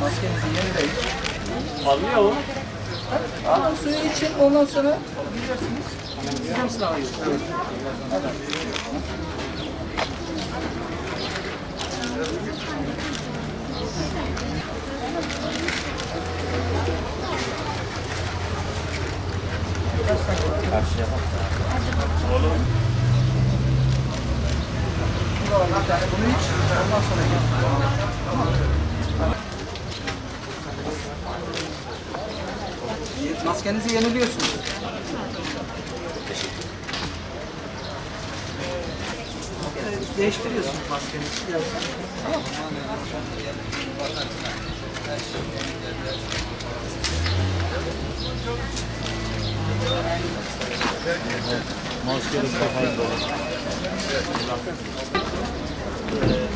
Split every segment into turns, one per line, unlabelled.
Maskenizi yenileyin.
Almıyor mu?
Alın suyu için ondan sonra gidersiniz. Size mi sınava giriyorsunuz? Şimdi al bir tane bunu iç. Ondan sonra gel. Maskenizi yeniliyorsunuz. Değiştiriyorsunuz maskenizi biraz. Tamam.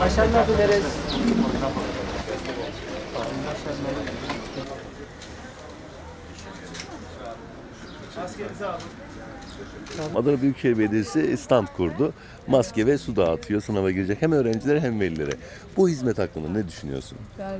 Başarılar dileriz.
Adana Büyükşehir Belediyesi stand kurdu. Maske ve su dağıtıyor sınava girecek hem öğrencilere hem velilere. Bu hizmet hakkında ne düşünüyorsun?
Yani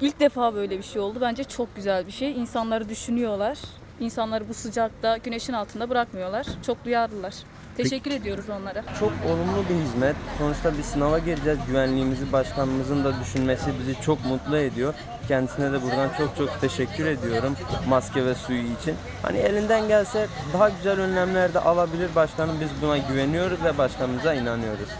ilk defa böyle bir şey oldu. Bence çok güzel bir şey. İnsanları düşünüyorlar. İnsanları bu sıcakta, güneşin altında bırakmıyorlar. Çok duyarlılar. Teşekkür ediyoruz onlara.
Çok olumlu bir hizmet. Sonuçta bir sınava gireceğiz. Güvenliğimizi başkanımızın da düşünmesi bizi çok mutlu ediyor. Kendisine de buradan çok çok teşekkür ediyorum maske ve suyu için. Hani elinden gelse daha güzel önlemler de alabilir başkanım. Biz buna güveniyoruz ve başkanımıza inanıyoruz.